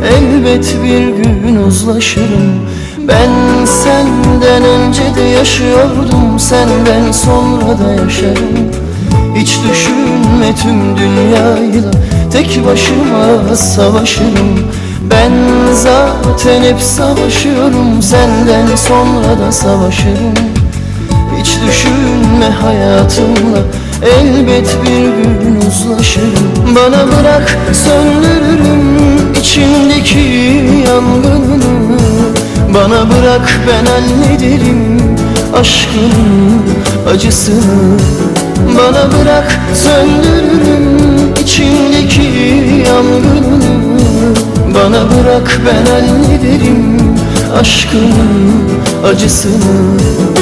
Elbet bir gün uzlaşırım. Ben senden önce de yaşıyordum Senden sonra da yaşarım. Hiç düşünme tüm dünyayla Tek başıma savaşırım. Ben zaten hep savaşıyorum Senden sonra da savaşırım. Hiç düşünme hayatımla Elbet bir gün uzlaşırım Bana bırak söndürürüm içimdeki yangını. Bana bırak ben hallederim aşkın acısını. Bana bırak söndürürüm içimdeki yangını. Bana bırak ben hallederim aşkın acısını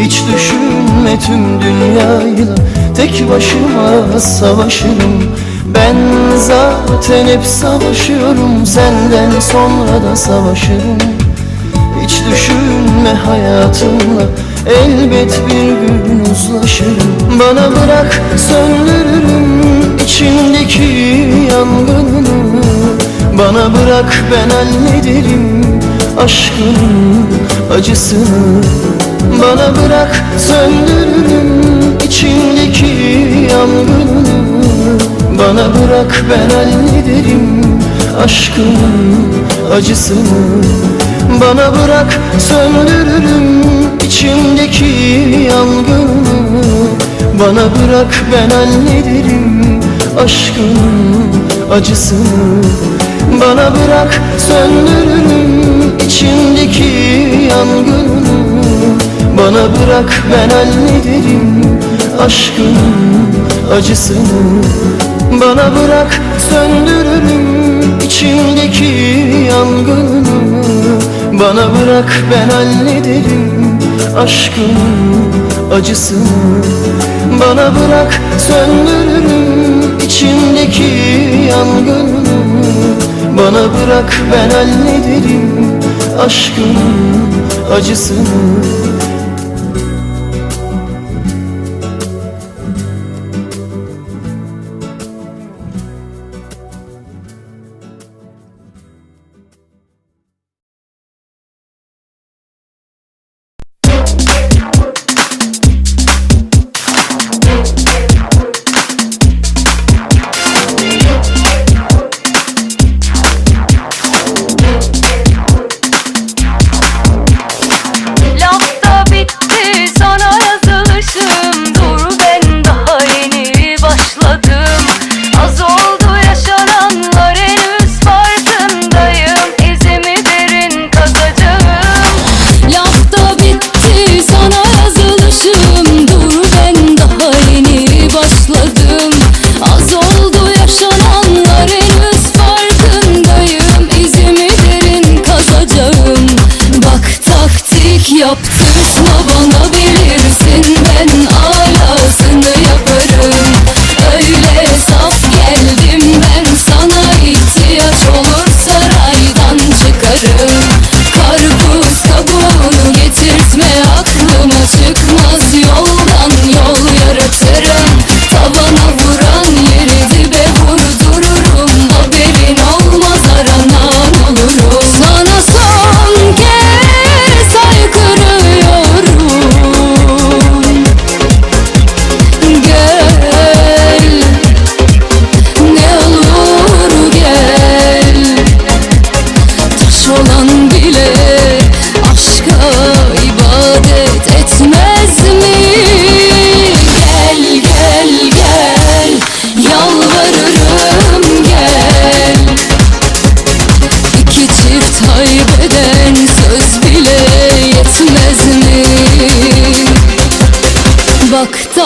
hiç düşünme tüm dünyayla Tek başıma savaşırım. Ben zaten hep savaşıyorum. Senden sonra da savaşırım. Hiç düşünme hayatımla. Elbet bir gün uzlaşırım. Bana bırak söndürürüm içimdeki yangını Bana bırak ben hallederim aşkın acısını Bana bırak söndürürüm içimdeki yangını. Bana bırak ben hallederim aşkın acısını. Bana bırak söndürürüm içimdeki yangını. Bana bırak ben hallederim aşkın acısını. Bana bırak söndürürüm içimdeki yangını Bana bırak ben hallederim aşkın acısını. Bana bırak söndürürüm içimdeki yangını. Bana bırak ben hallederim aşkın acısını. Bana bırak söndürürüm içimdeki yangını. Bana bırak ben hallederim aşkın acısını taktik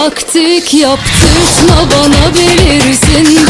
taktik yaptırtma bana bilirsin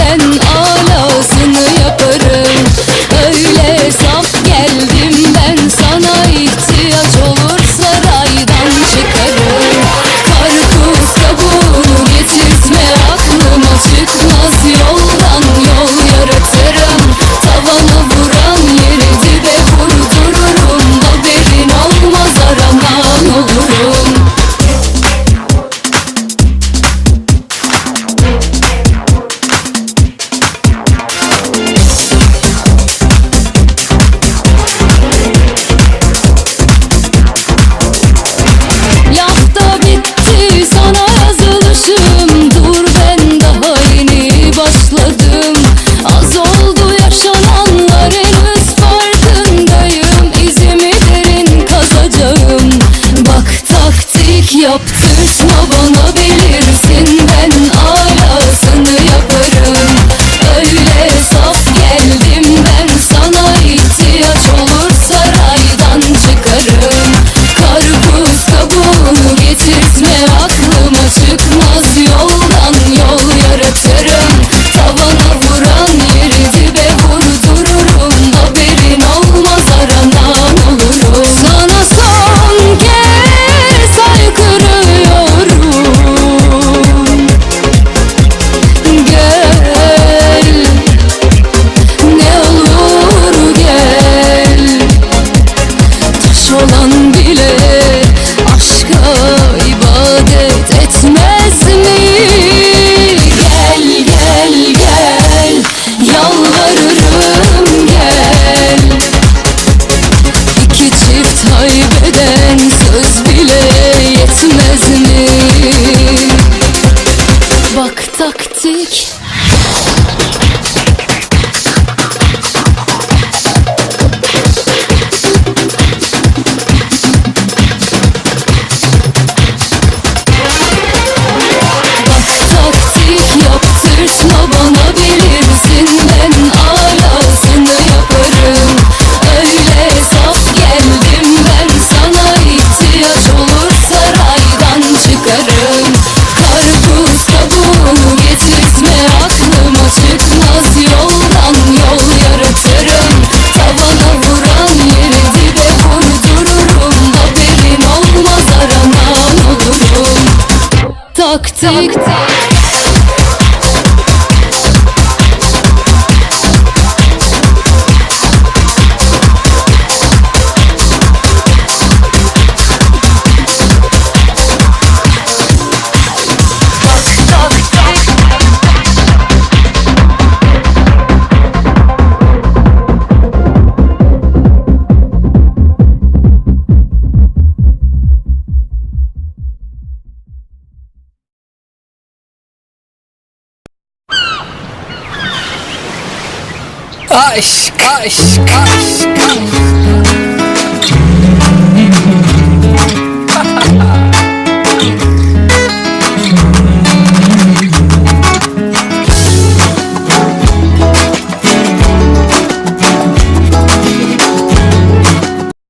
Cash, cash, cash.